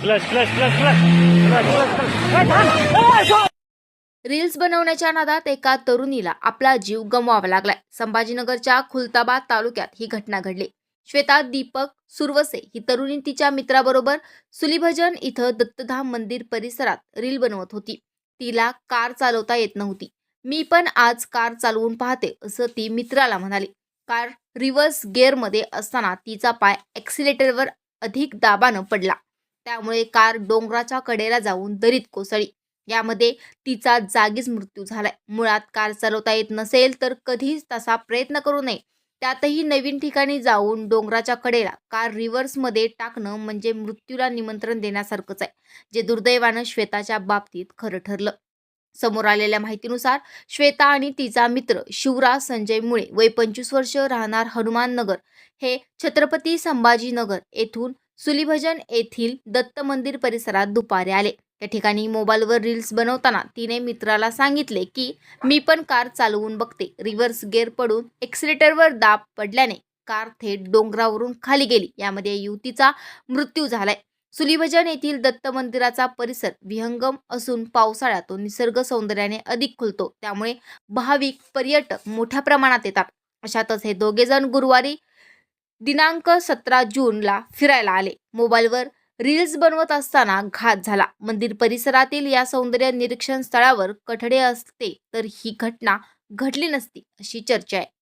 Flash, flash, flash, flash, flash, flash, flash, flash, flash, flash, flash, flash, flash, flash, reels बनवण्याच्या नादात एका तरुणीला आपला जीव गमवावा लागलाय. संभाजीनगरच्या खुलताबाद तालुक्यात ही घटना घडली. श्वेता दीपक सुरवसे ही तरुणी तिच्या मित्राबरोबर सुलीभजन इथं दत्तधाम मंदिर परिसरात रील बनवत होती. तिला कार चालवता येत नव्हती. मी पण आज कार चालवून पाहते असं ती मित्राला म्हणाली. कार रिव्हर्स गेअरमध्ये असताना तिचा पाय ॲक्सिलेटरवर अधिक दाबानं पडला. त्यामुळे कार डोंगराच्या कडेला जाऊन दरीत कोसळली. यामध्ये तिचा जागीच मृत्यू झालाय. मुळात कार चालवता येत नसेल तर कधीच तसा प्रयत्न करू नये. त्यातही नवीन ठिकाणी जाऊन डोंगराच्या कडेला कार रिव्हर्समध्ये टाकणं म्हणजे मृत्यूला निमंत्रण देण्यासारखंच आहे जे दुर्दैवानं श्वेताच्या बाबतीत खरं ठरलं. समोर आलेल्या माहितीनुसार श्वेता आणि तिचा मित्र शिवराज संजय मुळे वय पंचवीस वर्ष राहणार हनुमान नगर हे छत्रपती संभाजीनगर येथून सुलीभजन येथील दत्त मंदिर परिसरात दुपारी आले. त्या ठिकाणी मोबाईलवर रील्स बनवताना तिने मित्राला सांगितले की मी पण कार चालवून बघते. रिव्हर्स गेअर पडून एक्सिलेटरवर दाब पडल्याने कार थेट डोंगरावरून खाली गेली. यामध्ये युवतीचा मृत्यू झालाय. सुलीभजन येथील दत्त मंदिराचा परिसर विहंगम असून पावसाळ्यात तो निसर्ग सौंदर्याने अधिक खुलतो. त्यामुळे भाविक पर्यटक मोठ्या प्रमाणात येतात. अशातच हे दोघेजण गुरुवारी दिनांक सतरा जूनला फिरायला आले. मोबाईलवर रील्स बनवत असताना घात झाला. मंदिर परिसरातील या सौंदर्य निरीक्षण स्थळावर कठडे असते तर ही घटना घडली नसती अशी चर्चा आहे.